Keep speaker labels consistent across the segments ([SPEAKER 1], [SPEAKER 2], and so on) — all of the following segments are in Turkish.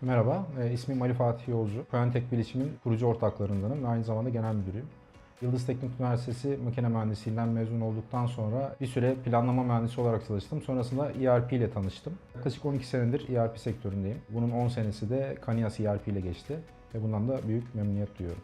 [SPEAKER 1] Merhaba, e, ismim Ali Fatih Yolcu. Pöentek Bilişim'in kurucu ortaklarındanım ve aynı zamanda genel müdürüyüm. Yıldız Teknik Üniversitesi makine mühendisliğinden mezun olduktan sonra bir süre planlama mühendisi olarak çalıştım. Sonrasında ERP ile tanıştım. Yaklaşık 12 senedir ERP sektöründeyim. Bunun 10 senesi de Kanias ERP ile geçti ve bundan da büyük memnuniyet duyuyorum.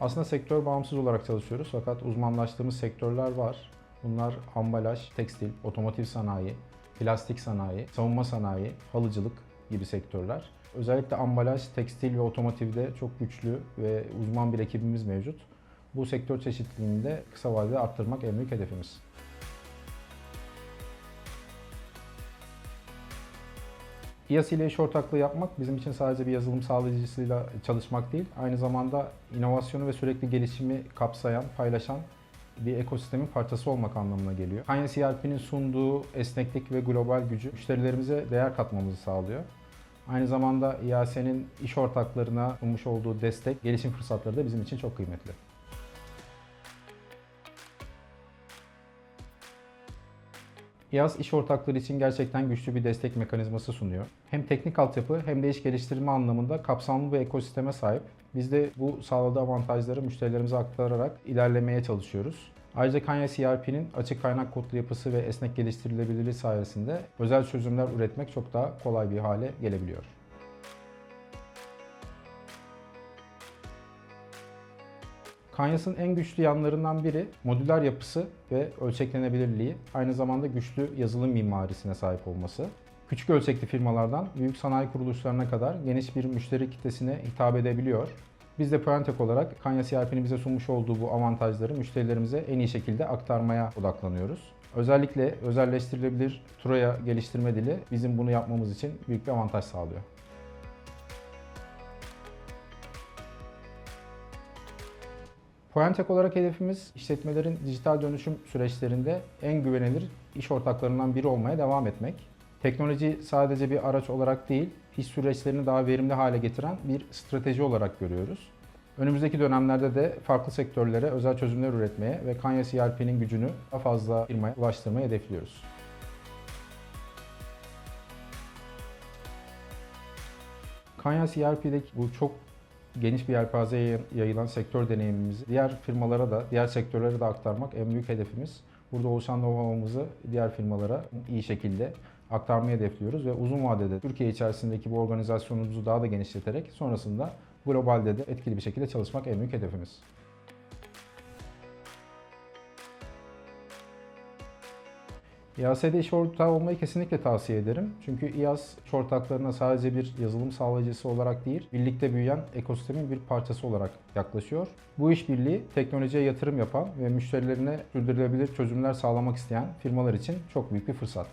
[SPEAKER 1] Aslında sektör bağımsız olarak çalışıyoruz fakat uzmanlaştığımız sektörler var. Bunlar ambalaj, tekstil, otomotiv sanayi, plastik sanayi, savunma sanayi, halıcılık gibi sektörler. Özellikle ambalaj, tekstil ve otomotivde çok güçlü ve uzman bir ekibimiz mevcut. Bu sektör çeşitliliğini de kısa vadede arttırmak en büyük hedefimiz. İAS ile iş ortaklığı yapmak bizim için sadece bir yazılım sağlayıcısıyla çalışmak değil, aynı zamanda inovasyonu ve sürekli gelişimi kapsayan, paylaşan bir ekosistemin parçası olmak anlamına geliyor. Kanya CRP'nin sunduğu esneklik ve global gücü müşterilerimize değer katmamızı sağlıyor. Aynı zamanda İAS'nin iş ortaklarına sunmuş olduğu destek, gelişim fırsatları da bizim için çok kıymetli. İAS iş ortakları için gerçekten güçlü bir destek mekanizması sunuyor. Hem teknik altyapı hem de iş geliştirme anlamında kapsamlı bir ekosisteme sahip. Biz de bu sağladığı avantajları müşterilerimize aktararak ilerlemeye çalışıyoruz. Ayrıca Kanya CRP'nin açık kaynak kodlu yapısı ve esnek geliştirilebilirliği sayesinde özel çözümler üretmek çok daha kolay bir hale gelebiliyor. Kanyas'ın en güçlü yanlarından biri modüler yapısı ve ölçeklenebilirliği, aynı zamanda güçlü yazılım mimarisine sahip olması. Küçük ölçekli firmalardan büyük sanayi kuruluşlarına kadar geniş bir müşteri kitlesine hitap edebiliyor. Biz de Puentek olarak Kanya CRP'nin bize sunmuş olduğu bu avantajları müşterilerimize en iyi şekilde aktarmaya odaklanıyoruz. Özellikle özelleştirilebilir Troya geliştirme dili bizim bunu yapmamız için büyük bir avantaj sağlıyor. Puentek olarak hedefimiz işletmelerin dijital dönüşüm süreçlerinde en güvenilir iş ortaklarından biri olmaya devam etmek. Teknoloji sadece bir araç olarak değil, iş süreçlerini daha verimli hale getiren bir strateji olarak görüyoruz. Önümüzdeki dönemlerde de farklı sektörlere özel çözümler üretmeye ve Kanya CRP'nin gücünü daha fazla firmaya ulaştırmayı hedefliyoruz. Kanya CRP'deki bu çok geniş bir yelpazeye yayılan sektör deneyimimizi diğer firmalara da, diğer sektörlere de aktarmak en büyük hedefimiz. Burada oluşan know-how'ımızı diğer firmalara iyi şekilde aktarmayı hedefliyoruz ve uzun vadede Türkiye içerisindeki bu organizasyonumuzu daha da genişleterek sonrasında globalde de etkili bir şekilde çalışmak en büyük hedefimiz. İAS'de iş ortağı olmayı kesinlikle tavsiye ederim. Çünkü İAS iş ortaklarına sadece bir yazılım sağlayıcısı olarak değil, birlikte büyüyen ekosistemin bir parçası olarak yaklaşıyor. Bu işbirliği teknolojiye yatırım yapan ve müşterilerine sürdürülebilir çözümler sağlamak isteyen firmalar için çok büyük bir fırsat.